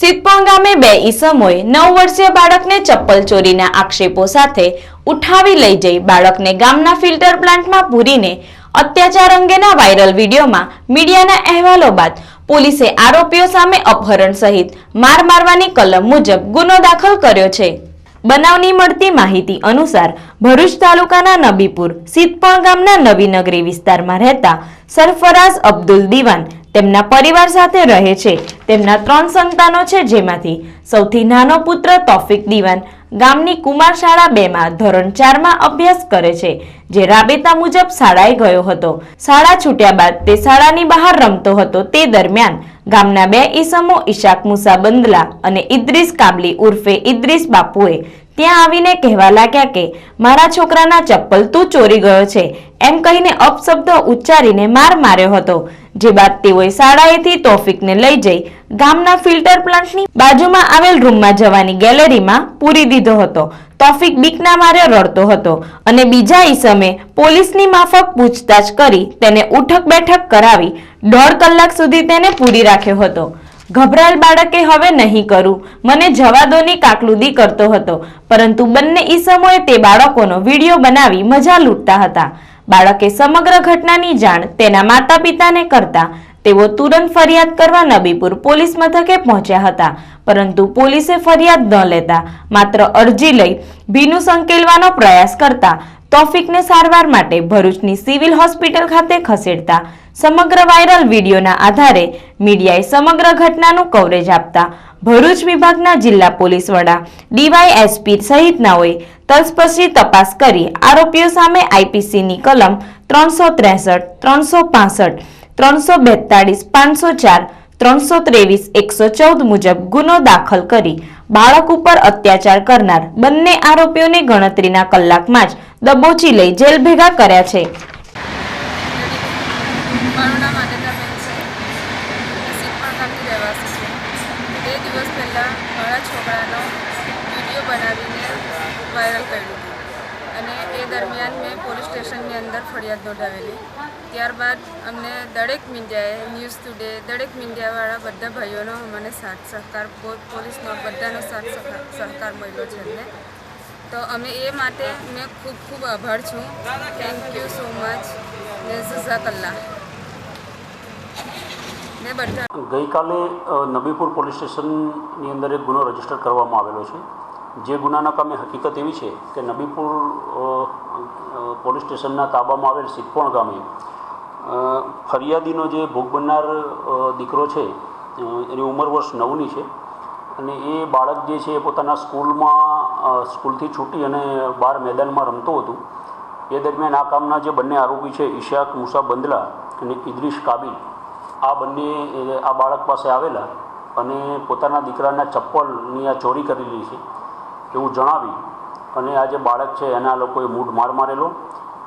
સિદ્ધપણ બે ઈસમોએ નવ વર્ષીય બાળકને ચપ્પલ ચોરીના આક્ષેપો સાથે ઉઠાવી લઈ જઈ બાળકને ગામના ફિલ્ટર પ્લાન્ટમાં પૂરીને અત્યાચાર અંગેના વાયરલ વિડીયોમાં મીડિયાના અહેવાલો બાદ પોલીસે આરોપીઓ સામે અપહરણ સહિત માર મારવાની કલમ મુજબ ગુનો દાખલ કર્યો છે. બનાવની મળતી માહિતી અનુસાર ભરૂચ તાલુકાના નબીપુર, સિદ્ધપણ ગામના નવીનગરી વિસ્તારમાં રહેતા સરફરાઝ અબ્દુલ દિવાન તેમના પરિવાર સાથે રહે છે. તેમના ત્રણ સંતાનો છે, જેમાંથી સૌથી નાનો પુત્ર તોફિક દીવાન ગામની કુમાર શાળા બેમાં ધોરણ ચારમાં અભ્યાસ કરે છે, જે રાબેતા મુજબ શાળાએ ગયો હતો. શાળા છૂટ્યા બાદ તે શાળાની બહાર રમતો હતો. તે દરમિયાન ગામના બે ઈસમો ઈશાક મુસા બંદલા અને ઇદ્રીસ કાબલી ઉર્ફે ઇદ્રીસ બાપુએ ત્યાં આવીને કહેવા લાગ્યા કે, મારા છોકરાના ચપ્પલ તું ચોરી ગયો છે. એમ કહીને અપશબ્દો ઉચ્ચારીને માર માર્યો હતો. જે બાદ તેઓએ શાળાએથી તોફિકને લઈ જઈ ગામના ફિલ્ટર પ્લાન્ટની બાજુમાં આવેલ રૂમમાં જવાની ગેલેરીમાં પૂરી દીધો હતો. તોફિક બીકના મારે રડતો હતો અને બીજા ઈસમે પોલીસની માફક પૂછતાછ કરી તેને ઉઠક બેઠક કરાવી દોઢ કલાક સુધી તેને પૂરી રાખ્યો હતો. ગભરાયેલ બાળકે હવે નહીં કરું. મને જવા દોની કાકલુદી કરતો હતો. પરંતુ બંને ઈસમોએ તે બાળકોનો વીડિયો બનાવી મજા લૂંટતા હતા. બાળકે સમગ્ર ઘટનાની જાણ તેના માતા પિતાને કરતા તેઓ તુરંત ફરિયાદ કરવા નબીપુર પોલીસ મથકે પહોંચ્યા હતા. પરંતુ પોલીસે ફરિયાદ ન લેતા માત્ર અરજી લઈ ભીનું સંકેલવાનો પ્રયાસ કરતા તોફિકને સારવાર માટે ભરૂચની સિવિલ હોસ્પિટલ ખાતે ખસેડતા સમગ્ર વાયરલ વિડીયોના આધારે મીડિયાએ સમગ્ર ઘટનાનું કવરેજ આપતા ભરૂચ વિભાગના જિલ્લા પોલીસ વડા ડીવાયએસપી સહિતનાઓએ તલસ્પર્શી તપાસ કરી. આરોપીઓ સામે આઈપીસીની કલમ ત્રણસો ત્રેસઠ, ત્રણસો પાસઠ, ત્રણસો બેતાળીસ, પાંચસો ચાર, ત્રણસો ત્રેવીસ, એકસો ચૌદ મુજબ ગુનો દાખલ કરી બાળક ઉપર અત્યાચાર કરનાર બંને આરોપીઓને ગણતરીના કલાકમાં જ દબોચી લઈ જેલ ભેગા કર્યા છે મારું નામ આનંદાબેન છે હું સિદ્ધપણ ગામની રહેવાસી છું બે દિવસ પહેલાં મારા છોકરાનો વીડિયો બનાવીને વાયરલ કર્યું હતું અને એ દરમિયાન મેં પોલીસ સ્ટેશનની ફરિયાદ નોંધાવેલી ત્યારબાદ અમને દરેક મીડિયાએ ન્યૂઝ ટુડે દરેક મીડિયાવાળા બધા ભાઈઓનો મને સાથ સહકાર પોલીસનો બધાનો સાથ સહકાર મળ્યો છે અમને. તો અમે એ માટે મેં ખૂબ ખૂબ આભાર છું. થેન્ક યુ સો મચ ને જઝાકલ્લા ને બધા ગઈકાલે નબીપુર પોલીસ સ્ટેશનની અંદર એક ગુનો રજિસ્ટર કરવામાં આવેલો છે. જે ગુનાના કામે હકીકત એવી છે કે નબીપુર પોલીસ સ્ટેશનના તાબામાં આવેલ સિદ્ધપણ ગામે ફરિયાદીનો જે ભોગ બનનાર દીકરો છે એની ઉંમર વર્ષ નવની છે અને એ બાળક જે છે એ પોતાના સ્કૂલમાં સ્કૂલથી છૂટી અને બહાર મેદાનમાં રમતો હતું. એ દરમિયાન આ કામના જે બંને આરોપી છે, ઈશાક, મુસા બંદલા અને ઇદ્રીશ કાબિલ, આ બંને આ બાળક પાસે આવેલા અને પોતાના દીકરાના ચપ્પલની આ ચોરી કરેલી છે એવું જણાવી અને આ જે બાળક છે, એના લોકોએ મૂઢ માર મારેલો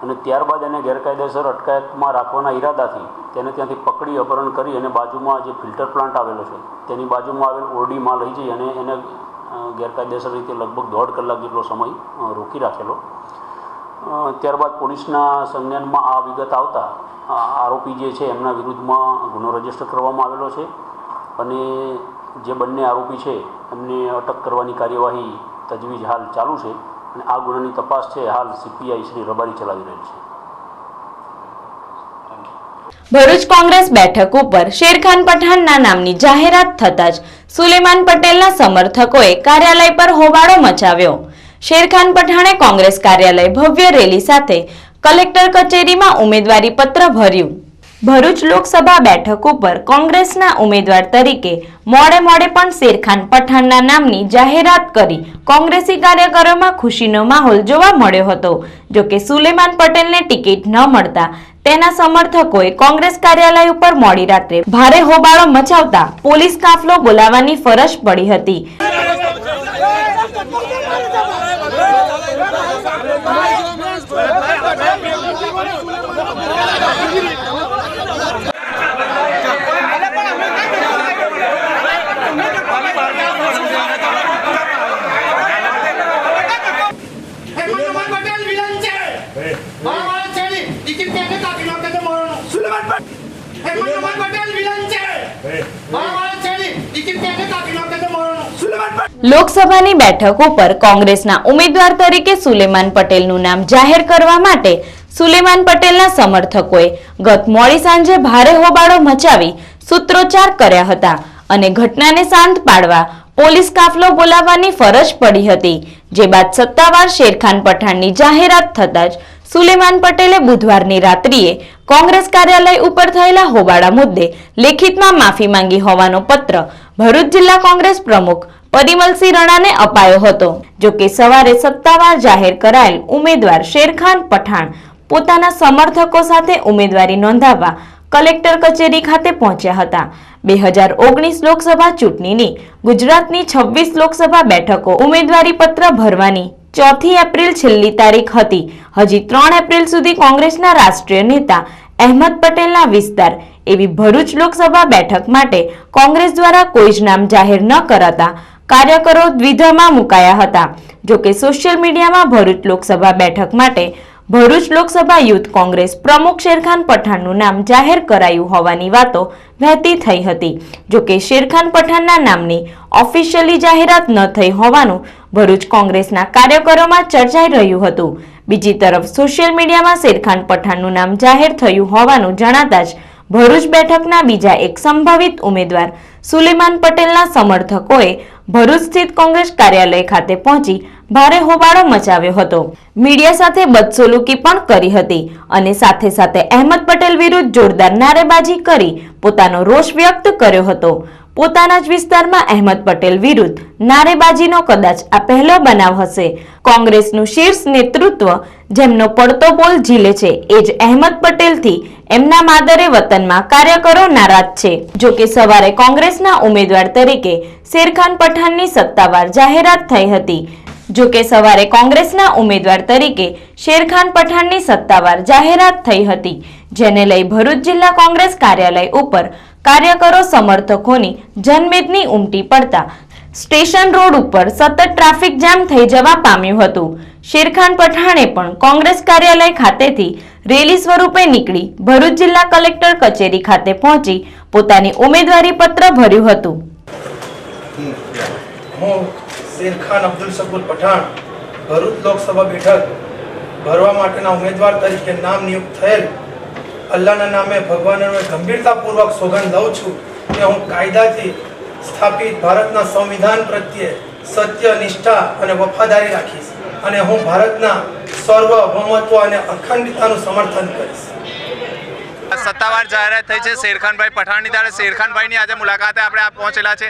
અને ત્યારબાદ એને ગેરકાયદેસર અટકાયતમાં રાખવાના ઈરાદાથી તેને ત્યાંથી પકડી, અપહરણ કરી અને બાજુમાં જે ફિલ્ટર પ્લાન્ટ આવેલો છે, તેની બાજુમાં આવેલ ઓરડીમાં લઈ જઈ અને એને ગેરકાયદેસર રીતે લગભગ દોઢ કલાક જેટલો સમય રોકી રાખેલો. ત્યારબાદ પોલીસના સંજ્ઞાનમાં આ વિગત આવતા આરોપી જે છે, એમના વિરુદ્ધમાં ગુનો રજિસ્ટર કરવામાં આવેલો છે અને જે બંને આરોપી છે, એમને અટક કરવાની કાર્યવાહી તજવીજ હાલ ચાલુ છે. અને આ ગુનાની તપાસ છે, હાલ સીપીઆઈ શ્રી રબારી ચલાવી રહેલ છે. ભરૂચ કોંગ્રેસ બેઠક ઉપર શેરખાન પઠાણના નામની જાહેરાત થતા જ સુલેમાન પટેલના સમર્થકોએ કાર્યાલય પર હોબાળો મચાવ્યો. શેરખાન પઠાણે કોંગ્રેસ કાર્યાલય ભવ્ય રેલી સાથે કલેક્ટર કચેરીમાં ઉમેદવારી પત્ર ભર્યું. ભરૂચ લોકસભા બેઠક ઉપર કોંગ્રેસના ઉમેદવાર તરીકે મોડે મોડે પણ શેરખાન પઠાણના નામની જાહેરાત કરી કોંગ્રેસી કાર્યકરોમાં ખુશીનો માહોલ જોવા મળ્યો હતો. જોકે સુલેમાન પટેલને ટિકિટ ન મળતા તેના સમર્થકોએ કોંગ્રેસ કાર્યાલય ઉપર મોડી રાત્રે ભારે હોબાળો મચાવતા પોલીસ કાફલો બોલાવવાની ફરજ પડી હતી હેમંત પટેલ વિલન છે મારા છેડી ટિકિટ કેને કાપી નાખે તો મારો સુલેમાન હેમંત પટેલ વિલન છે મારા છેડી ટિકિટ કેને કાપી નાખે તો લોકસભાની બેઠક ઉપર કોંગ્રેસના ઉમેદવાર તરીકે સુલેમાન પટેલનું નામ જાહેર કરવા માટે સુલેમાન પટેલના સમર્થકોએ ગત મોડી સાંજે ભારે હોબાળો મચાવી સૂત્રોચ્ચાર કર્યા હતા અને ઘટનાને શાંત પાડવા પોલીસ કાફલો બોલાવવાની ફરજ પડી હતી, જે બાદ સત્તાવાર શેરખાન પઠાણની જાહેરાત થતાં જ સુલેમાન પટેલે બુધવારની રાત્રિએ કોંગ્રેસ કાર્યાલય ઉપર થયેલા હોબાળા મુદ્દે લેખિતમાં માફી માંગી હોવાનો પત્ર ભરૂચ જિલ્લા કોંગ્રેસ પ્રમુખ પરિમલસિંહ રણાને અપાયો હતો, જો કે સવારે સત્તાવાર જાહેર કરાયેલ ઉમેદવાર શેરખાન પઠાણ પોતાના સમર્થકો સાથે ઉમેદવારી નોંધાવવા કલેક્ટર કચેરી ખાતે પહોંચ્યા હતા. બે હજાર ઓગણીસ લોકસભા ચૂંટણીની ગુજરાતની છવ્વીસ લોકસભા બેઠકો ઉમેદવારી પત્ર ભરવાની ચોથી એપ્રિલ છેલ્લી તારીખ હતી. હજી ત્રણ એપ્રિલ સુધી કોંગ્રેસના રાષ્ટ્રીય નેતા અહેમદ પટેલના વિસ્તાર એવી ભરૂચ લોકસભા બેઠક માટે કોંગ્રેસ દ્વારા કોઈ જ નામ જાહેર ન કરાતા કાર્યકરો દ્વિધામાં મુકાયા હતા. જોકે સોશિયલ મીડિયામાં ભરૂચ લોકસભા બેઠક માટે ભરૂચ લોકસભા યુથ કોંગ્રેસ પ્રમુખ શેરખાન પઠાણનું નામ જાહેર કરાયું હોવાની વાતો વહેતી થઈ હતી. જોકે શેરખાન પઠાણના નામની ઓફિશિયલી જાહેરાત ન થઈ હોવાનું ભરૂચ કોંગ્રેસના કાર્યકરોમાં ચર્ચાઈ રહ્યું હતું. બીજી તરફ સોશિયલ મીડિયામાં શેરખાન પઠાણનું નામ જાહેર થયું હોવાનું જણાતા જ ભરૂચ બેઠકના બીજા એક સંભવિત ઉમેદવાર સુલેમાન પટેલના સમર્થકોએ ભરૂચ સ્થિત કોંગ્રેસ કાર્યાલય ખાતે પહોંચી ભારે હોબાળો મચાવ્યો હતો. મીડિયા સાથે બદસુલુકી પણ કરી હતી અને સાથે સાથે અહેમદ પટેલ વિરુદ્ધ જોરદાર નારેબાજી કરી પોતાનો રોષ વ્યક્ત કર્યો હતો. પોતાના જ વિસ્તારમાં અહેમદ પટેલ વિરુદ્ધ નારેબાજીનો કદાચ આ પહેલો બનાવ હશે. કોંગ્રેસનું શીર્ષ નેતૃત્વ જેમનો પડતો બોલ ઝીલે છે. એ જ અહેમદ પટેલથી એમના માદરે વતનમાં કાર્યકરો નારાજ છે. જો કે સવારે કોંગ્રેસના ઉમેદવાર તરીકે શેરખાન પઠાણની સત્તાવાર જાહેરાત થઈ હતી. જો કે સવારે કોંગ્રેસના ઉમેદવાર તરીકે શેરખાન પઠાણની સત્તાવાર જાહેરાત થઈ હતી, જેને લઈ ભરૂચ જિલ્લા કોંગ્રેસ કાર્યાલય ઉપર કાર્યકરો સમર્થકોની જનમેદની ઉમટી પડતા સ્ટેશન રોડ ઉપર સતત ટ્રાફિક જામ થઈ જવા પામ્યું હતું. શેરખાન પઠાણે પણ કોંગ્રેસ કાર્યાલય ખાતેથી રેલી સ્વરૂપે નીકળી ભરૂચ જિલ્લા કલેક્ટર કચેરી ખાતે પહોંચી પોતાની ઉમેદવારી પત્ર ભર્યું હતું. હું શેરખાન અબ્દુલ શકુર પઠાણ ભરૂચ લોકસભા બેઠક ભરવા માટેના ઉમેદવાર તરીકે નામ નિયુક્ત થયેલ. અલ્લાહના નામે ભગવાનને ગંભીરતાપૂર્વક સોગંદ લઉં છું કે હું કાયદાથી સ્થાપિત ભારતના સંવિધાન પ્રત્યે સત્ય, નિષ્ઠા અને વફાદારી રાખીશ. અને હું ભારતના સર્વભૌમત્વ અને અખંડિતાનું સમર્થન કરીશ. સત્તાવાર જાહેરાત થઈ છે શેરખાનભાઈ પઠાણની ત્યારે શેરખાનભાઈની આજે મુલાકાતે આપણે પહોંચેલા છે.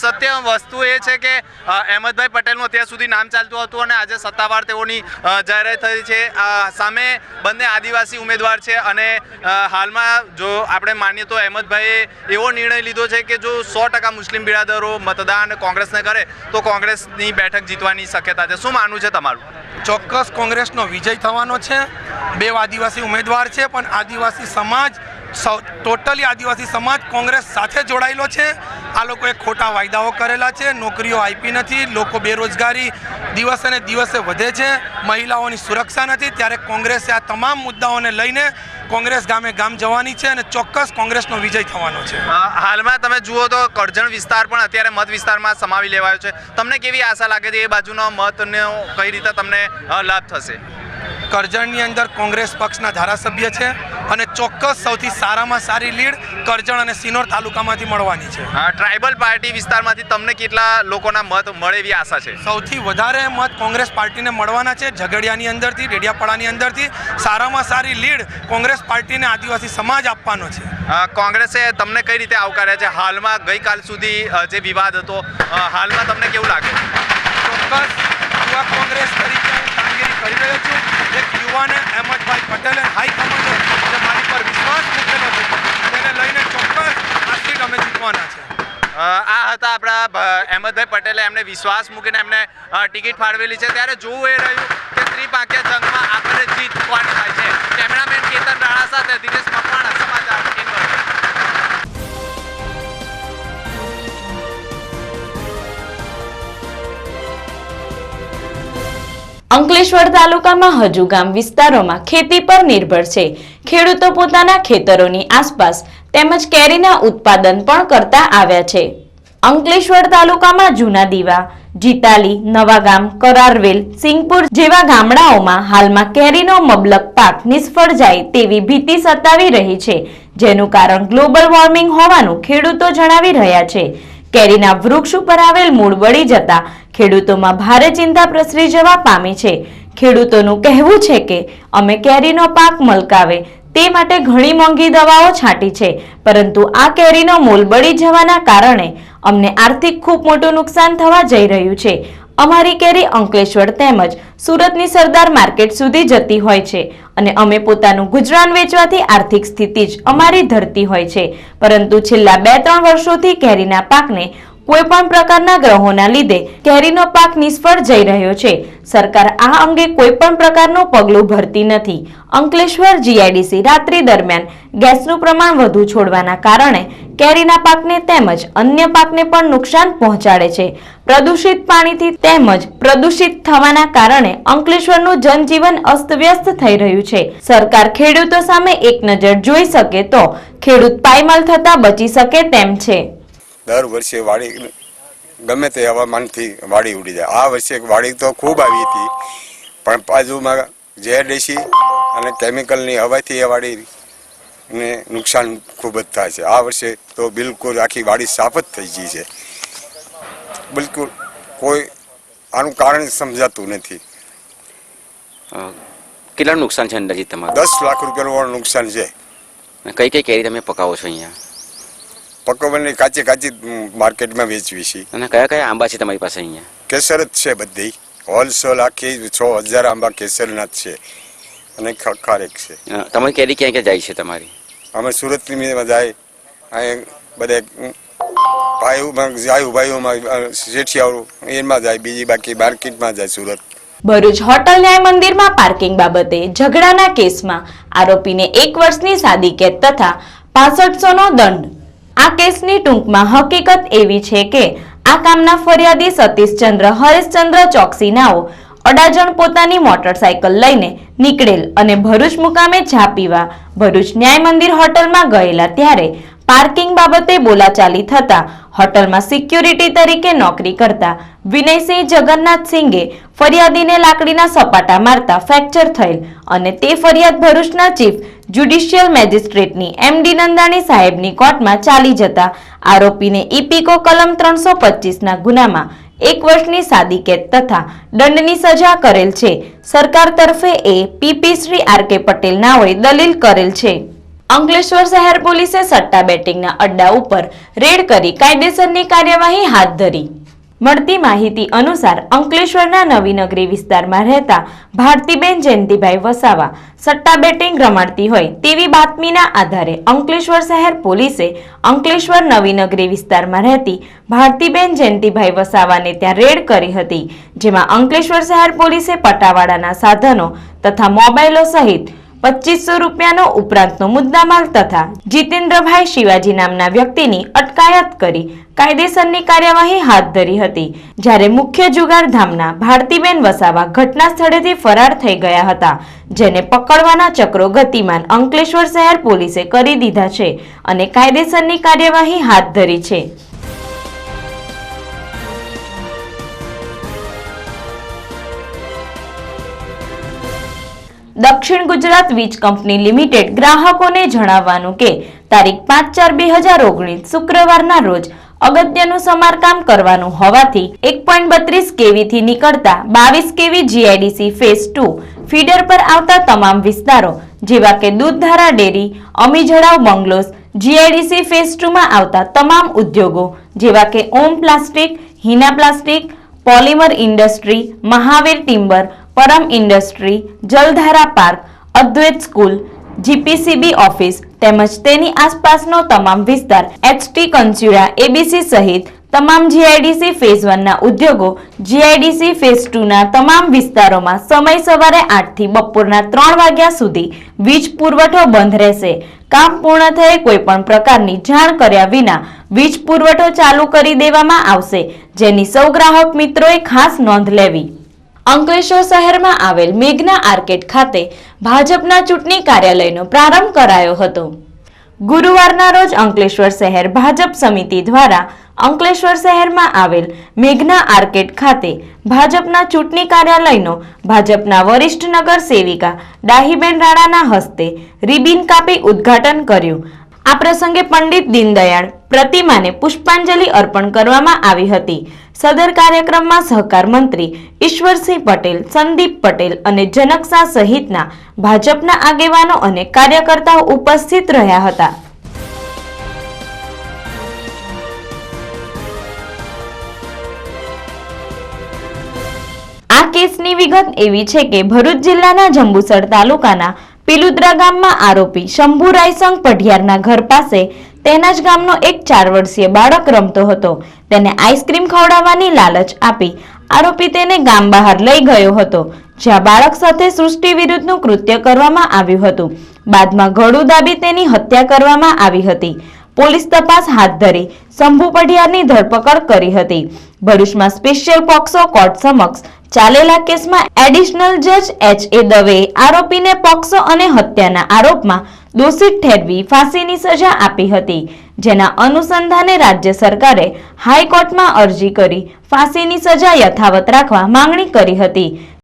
સત્ય વસ્તુ એ છે કે અહેમદભાઈ પટેલનું અત્યાર સુધી નામ ચાલતું હતું અને આજે સત્તાવાર તેઓની જાહેરાત થઈ છે. સામે બંને આદિવાસી ઉમેદવાર છે અને હાલમાં જો આપણે માનીએ તો અહેમદભાઈએ એવો નિર્ણય લીધો છે કે જો સો ટકા મુસ્લિમ બિરાદરો મતદાન કોંગ્રેસને કરે, તો કોંગ્રેસની બેઠક જીતવાની શક્યતા છે. શું માનવું છે તમારું? ચોક્કસ કોંગ્રેસનો વિજય થવાનો છે. બે આદિવાસી ઉમેદવાર છે પણ આદિવાસી સમાજ ટોટલી આદિવાસી સમાજ કોંગ્રેસ સાથે જોડાયેલો છે. આ લોકોએ ખોટા વાયદાઓ કરેલા છે. નોકરીઓ આપી નથી. લોકો બેરોજગારી દિવસે ને દિવસે વધે છે. મહિલાઓની સુરક્ષા નથી. ત્યારે કોંગ્રેસે આ તમામ મુદ્દાઓને લઈને કોંગ્રેસ ગામે ગામ જવાની છે અને ચોક્કસ કોંગ્રેસનો વિજય થવાનો છે. હાલમાં તમે જુઓ તો કરજણ વિસ્તાર પણ અત્યારે મત વિસ્તારમાં સમાવી લેવાયો છે. તમને કેવી આશા લાગે છે? એ બાજુનો મતનો કઈ રીતે તમને લાભ થશે? કરજણની અંદર કોંગ્રેસ પક્ષના ધારાસભ્ય છે. અને ચોક્કસ સૌથી સારામાં સારી લીડ કરજણ અને સિનોર તાલુકામાંથી મળવાની છે. ટ્રાઇબલ પાર્ટી વિસ્તારમાંથી તમને કેટલા લોકોના મત મળે એવી આશા છે? સૌથી વધારે મત કોંગ્રેસ પાર્ટીને મળવાના છે ઝઘડિયાની અંદરથી ડેડિયાપાડાની અંદરથી. સારામાં સારી લીડ કોંગ્રેસ પાર્ટીને આદિવાસી સમાજ આપવાનો છે. કોંગ્રેસે તમને કઈ રીતે આવકાર્યા છે? હાલમાં ગઈકાલ સુધી જે વિવાદ હતો હાલમાં તમને કેવું લાગે? ચોક્કસ યુવા કોંગ્રેસ તરીકે કામગીરી કરી રહ્યો છું. યુવાને અહેમદભાઈ પટેલે હાઈકમાન્ડે જે મારી પર વિશ્વાસ મૂકેલો છે. તેને લઈને ચોક્કસ આ સીટ અમે જીતવાના છે. આ હતા આપણા અહેમદભાઈ પટેલે એમને વિશ્વાસ મૂકીને એમને ટિકિટ ફાળવેલી છે. ત્યારે જોવું એ રહ્યું કે ત્રિપાંખ્યા જંગમાં આપણે જીત કોની થાય છે. કેમેરામેન કેતન રાણા સાથે દિનેશ મકવાણા અંકલેશ્વર તાલુકામાં હજુ ગામ વિસ્તારોમાં ખેતી પર નિર્ભર છે. ખેડૂતો પોતાના ખેતરોની આસપાસ તેમજ કેરીના ઉત્પાદન પણ કરતા આવ્યા છે. અંકલેશ્વર તાલુકામાં જૂના દીવા, જીતાલી નવાગામ કરારવેલ, સિંગપુર જેવા ગામડાઓમાં હાલમાં કેરીનો મબલક પાક નિષ્ફળ જાય તેવી ભીતિ સતાવી રહી છે. જેનું કારણ ગ્લોબલ વોર્મિંગ હોવાનું ખેડૂતો જણાવી રહ્યા છે. કેરીના વૃક્ષ ઉપર આવેલ મૂળ બળી જતા ખેડૂતોમાં ભારે ચિંતા પ્રસરી જવા પામી છે. ખેડૂતોનું કહેવું છે કે અમે કેરીનો પાક મલકાવે તે માટે ઘણી મોંઘી દવાઓ છાંટી છે, પરંતુ આ કેરીનો મૂલ બળી જવાના કારણે અમને આર્થિક ખૂબ મોટું નુકસાન થવા જઈ રહ્યું છે. અમારી કેરી અંકલેશ્વર તેમજ સુરતની સરદાર માર્કેટ સુધી જતી હોય છે અને અમે પોતાનું ગુજરાન વેચવાથી આર્થિક સ્થિતિ જ અમારી ધરતી હોય છે. પરંતુ છેલ્લા બે ત્રણ વર્ષોથી કેરીના પાકને કોઈ પણ પ્રકારના ગ્રહોના લીધે કેરીનો પાક નિષ્ફળ જઈ રહ્યો છે. સરકાર આ અંગે કોઈ પણ પ્રકારનું પગલું ભરતી નથી. અંકલેશ્વર જીઆઈડીસી રાત્રિ દરમિયાન ગેસનું પ્રમાણ વધુ છોડવાના કારણે કેરીના પાકને તેમજ અન્ય પાકને પણ નુકસાન પહોંચાડે છે. પ્રદૂષિત પાણીથી તેમજ પ્રદૂષિત થવાના કારણે અંકલેશ્વરનું જનજીવન અસ્તવ્યસ્ત થઈ રહ્યું છે. સરકાર ખેડૂતો સામે એક નજર જોઈ શકે તો ખેડૂત પાયમાલ થતા બચી શકે તેમ છે. દર વર્ષે વાડી ગમે તે હવામાનથી વાડી ઉડી જાય. આ વર્ષે વાડી તો ખૂબ આવી હતી પણ બાજુમાં ઝેર દેશી અને કેમિકલની હવાથી એ વાડીને નુકસાન ખૂબ જ થાય છે. આ વર્ષે તો બિલકુલ આખી વાડી સાફ જ થઈ ગઈ છે. બિલકુલ કોઈ આનું કારણ સમજાતું નથી. કેટલા નુકસાન છે અંદાજિત તમારું? દસ લાખ રૂપિયાનું નુકસાન છે. કઈ કઈ કેરી તમે પકાવો છો અહીંયા? પકવવાની કાચી કાચી માર્કેટમાં વેચવી છે. અને કયા કયા આંબા છે તમારી પાસે અહીંયા? કેસર જ છે બધી. હોલસેલ આખી છ હજાર આંબા કેસરના જ છે. અને ખારેક છે. તમારી કેરી ક્યાં ક્યાં જાય છે તમારી? અમે સુરતની મેં જાય અહીં બધે ભાઈઓમાં જાય ભાઈઓમાં શેઠિયાઓ એમાં જાય બીજી બાકી માર્કેટમાં જાય સુરત. ભરૂચ હોટલ ન્યાય મંદિરમાં પાર્કિંગ બાબતે ઝઘડાના કેસમાં આરોપીને એક વર્ષની સાદી કેદ તથા પાસઠસો નો દંડ. આ કેસની ટૂંકમાં હકીકત એવી છે કે આ કામના ફરિયાદી સતીશચંદ્ર, હરીશચંદ્ર ચોકસીનાઓ અડાજણ પોતાની મોટરસાયકલ લઈને નીકળેલ અને ભરૂચ મુકામે ચા ભરૂચ ન્યાય મંદિર હોટલમાં ગયેલા ત્યારે પાર્કિંગ બાબતે બોલાચાલી થતા હોટલમાં સિક્યુરિટી તરીકે નોકરી કરતા વિનયસિંહ જગન્નાથસિંઘે ફરિયાદીને લાકડીના સપાટા મારતા ફ્રેક્ચર થયેલ અને તે ફરિયાદ ભરૂચના ચીફ જ્યુડિશિયલ મેજિસ્ટ્રેટની એમડી નંદાણી સાહેબની કોર્ટમાં ચાલી જતા આરોપીને ઇપીકો કલમ ત્રણસો પચીસના ગુનામાં એક વર્ષની સાદી કેદ તથા દંડની સજા કરેલ છે. સરકાર તરફે એ PP Shri R K Patel નાઓએ દલીલ કરેલ છે. અંકલેશ્વર શહેર પોલીસે સટ્ટા બેટિંગના અડ્ડા ઉપર રેડ કરી કાયદેસરની કાર્યવાહી હાથ ધરી. મળતી માહિતી અનુસાર અંકલેશ્વરના નવીનગરી વિસ્તારમાં રહેતા ભારતીબેન જયંતિભાઈ વસાવા સટ્ટા બેટિંગ રમાડતી હોય તેવી બાતમીના આધારે અંકલેશ્વર શહેર પોલીસે અંકલેશ્વર નવીનગરી વિસ્તારમાં રહેતી ભારતીબેન જયંતિભાઈ વસાવાને ત્યાં રેડ કરી હતી, જેમાં અંકલેશ્વર શહેર પોલીસે પટાવાડાના સાધનો તથા મોબાઈલો સહિત પચીસો રૂપિયાનો ઉપરાંતનો મુદ્દામાલ તથા જીતેન્દ્રભાઈ શિવાજી નામના વ્યક્તિની અટકાયત કરી કાયદેસરની કાર્યવાહી હાથ ધરી હતી. જ્યારે મુખ્ય જુગાર ધામના ભારતીબેન વસાવા ઘટના સ્થળેથી ફરાર થઈ ગયા હતા, જેને પકડવાના ચક્રો ગતિમાન અંકલેશ્વર શહેર પોલીસે કરી દીધા છે અને કાયદેસરની કાર્યવાહી હાથ ધરી છે. દક્ષિણ ગુજરાત વીજ કંપની લિમિટેડ ગ્રાહકોને જણાવવાનું કે તારીખ પાંચ ચાર બે હજાર ઓગણીસ શુક્રવારના રોજ અગત્યનું સમારકામ કરવાનું હોવાથી એક પોઈન્ટ બત્રીસ કેવીથી નીકળતા બાવીસ કેવી જીઆઈડીસી ફેઝ ટુ ફીડર પર આવતા તમામ વિસ્તારો જેવા કે Dudhdhara dairy, Amijalav bungalows GIDC phase ટુમાં આવતા તમામ ઉદ્યોગો જેવા કે Om plastic, Hina plastic, polymer industry, Mahavir timber Param industry, Jaldhara park, Advait school, GPCB office તેમજ તેની આસપાસનો તમામ વિસ્તાર, એચટી કન્સ્યુરા એબીસી સહિત તમામ જીઆઈડીસી ફેઝ વનના ઉદ્યોગો, જીઆઈડીસી ફેઝ ટુના તમામ વિસ્તારોમાં સમય સવારે આઠથી બપોરના ત્રણ વાગ્યા સુધી વીજ પુરવઠો બંધ રહેશે. કામ પૂર્ણ થયે કોઈ પણ પ્રકારની જાણ કર્યા વિના વીજ પુરવઠો ચાલુ કરી દેવામાં આવશે, જેની સૌ ગ્રાહક મિત્રોએ ખાસ નોંધ લેવી. અંકલેશ્વર શહેરમાં આવેલ મેઘના આર્કેડ ખાતે ભાજપના ચૂંટણી કાર્યાલયનો પ્રારંભ કરાયો હતો. ગુરુવારના રોજ અંકલેશ્વર શહેર ભાજપ સમિતિ દ્વારા અંકલેશ્વર શહેરમાં આવેલ મેઘના આર્કેડ ખાતે ભાજપના ચૂંટણી કાર્યાલયનો ભાજપના વરિષ્ઠ નગર સેવિકા ડાહીબેન રાણાના હસ્તે રિબિન કાપી ઉદ્ઘાટન કર્યું. આ પ્રસંગે પંડિત દીનદયાળ પ્રતિમાને પુષ્પાંજલિ અર્પણ કરવામાં આવી હતી. સદર કાર્યક્રમમાં સહકાર મંત્રી ઈશ્વરસિંહ પટેલ, સંદીપ પટેલ અને જનક શાહ સહિતના ભાજપના આગેવાનો અને કાર્યકર્તાઓ ઉપસ્થિત રહ્યા હતા. આ કેસની વિગત એવી છે કે ભરૂચ જિલ્લાના જંબુસર તાલુકાના પિલુદ્રા ગામમાં આરોપી શંભુ પઢિયારના ઘર પાસે તેના જ ગામનો એક ચાર વર્ષીય બાળક રમતો હતો. તેને આઈસ્ક્રીમ ખવડાવવાની લાલચ આપી આરોપી તેને ગામ બહાર લઈ ગયો હતો, જ્યાં બાળક સાથે સૃષ્ટિ વિરુદ્ધનું કૃત્ય કરવામાં આવ્યું હતું. બાદમાં ગળું દાબી તેની હત્યા કરવામાં આવી હતી. પોલીસ તપાસ હાથ ધરી શંભુ પઢિયારની ધરપકડ કરી હતી. ભરૂચમાં સ્પેશિયલ પોક્સો કોર્ટ સમક્ષ ચાલેલા કેસમાં એડિશનલ જજ એચ એ દવે આરોપીને પોક્સો અને હત્યાના આરોપમાં દોષિત ઠેરવી ફાંસીની સજા આપી હતી, જેના અનુસંધાને રાજ્ય સરકારે હાઈકોર્ટમાં અરજી કરી ફાંસીની સજા યથાવત રાખવા માંગણી કરી હતી.